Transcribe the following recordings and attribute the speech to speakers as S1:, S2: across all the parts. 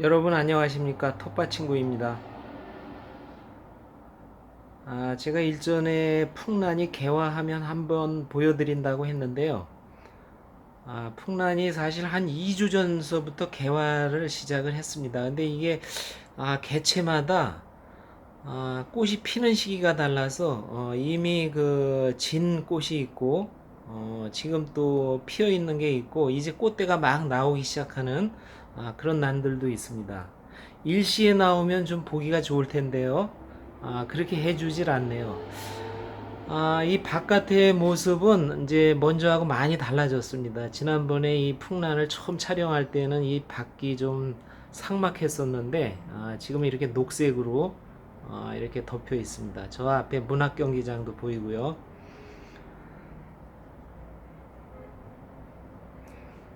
S1: 여러분 안녕하십니까 텃밭 친구입니다. 아, 제가 일전에 풍란이 개화하면 한번 보여드린다고 했는데요. 아, 풍란이 사실 한 2주 전서부터 개화를 시작을 했습니다. 근데 이게 아, 개체마다 아, 꽃이 피는 시기가 달라서 어, 이미 그 진 꽃이 있고 어, 지금 또 피어 있는 게 있고 이제 꽃대가 막 나오기 시작하는 아, 그런 난들도 있습니다. 일시에 나오면 좀 보기가 좋을 텐데요. 아, 그렇게 해주질 않네요. 아, 이 바깥의 모습은 이제 먼저하고 많이 달라졌습니다. 지난번에 이 풍란을 처음 촬영할 때는 이 밖이 좀 삭막했었는데 아, 지금 이렇게 녹색으로 아, 이렇게 덮여 있습니다. 저 앞에 문학 경기장도 보이고요.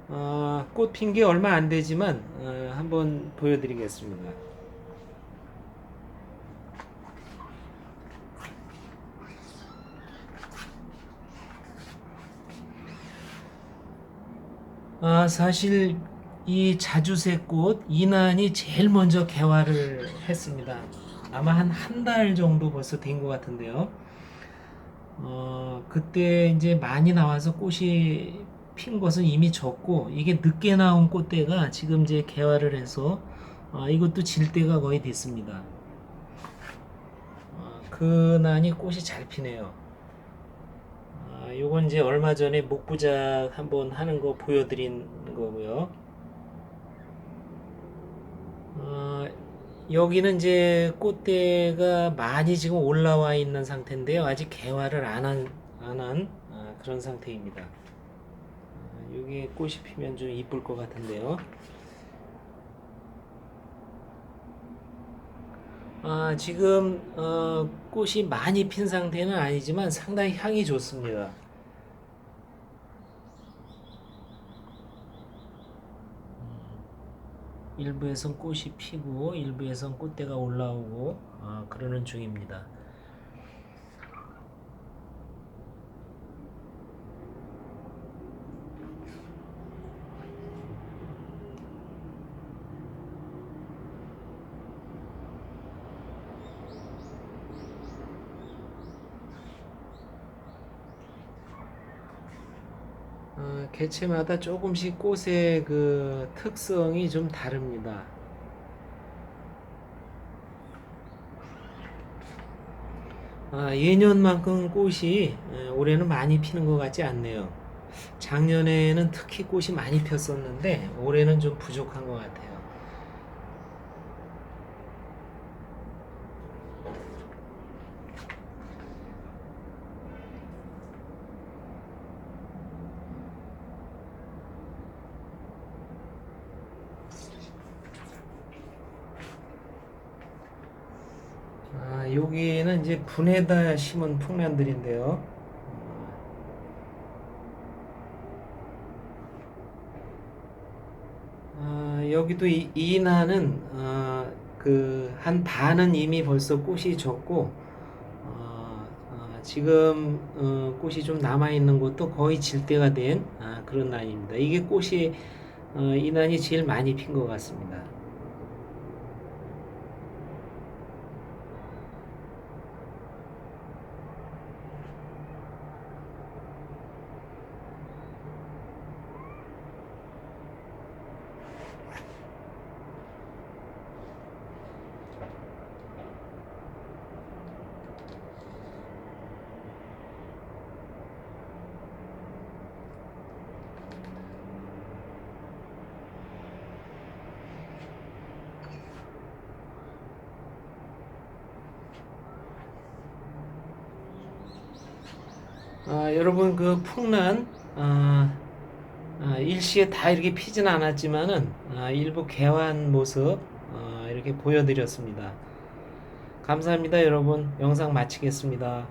S1: 어, 꽃 핀 게 얼마 안 되지만 어, 한번 보여드리겠습니다. 아, 사실 이 자주색 꽃 이난이 제일 먼저 개화를 했습니다. 아마 한 한 달 정도 벌써 된 것 같은데요. 어, 그때 이제 많이 나와서 꽃이 핀 것은 이미 적고 이게 늦게 나온 꽃대가 지금 이제 개화를 해서 어, 이것도 질 때가 거의 됐습니다. 어, 그난이 꽃이 잘 피네요. 아, 요건 이제 얼마 전에 목부작 한번 하는 거 보여드린 거고요. 어, 여기는 이제 꽃대가 많이 지금 올라와 있는 상태인데요. 아직 개화를 안 한, 안 한, 아, 그런 상태입니다. 아, 여기 꽃이 피면 좀 이쁠 것 같은데요. 아, 지금 어, 꽃이 많이 핀 상태는 아니지만 상당히 향이 좋습니다. 일부에선 꽃이 피고 일부에선 꽃대가 올라오고 아, 그러는 중입니다. 어, 개체마다 조금씩 꽃의 그 특성이 좀 다릅니다. 아, 예년만큼 꽃이 에, 올해는 많이 피는 것 같지 않네요. 작년에는 특히 꽃이 많이 폈었는데 올해는 좀 부족한 것 같아요. 아, 여기는 이제 분에다 심은 풍란들인데요. 아, 여기도 이, 이나는 어, 그한 반은 이미 벌써 꽃이 졌고 어, 어, 지금 어, 꽃이 좀 남아 있는 것도 거의 질 때가 된 아, 그런 난입니다. 이게 꽃이 어, 이 난이 제일 많이 핀 것 같습니다. 아, 여러분 그 풍란 아, 아, 일시에 다 이렇게 피진 않았지만은 아, 일부 개화한 모습 어, 이렇게 보여드렸습니다. 감사합니다, 여러분. 영상 마치겠습니다.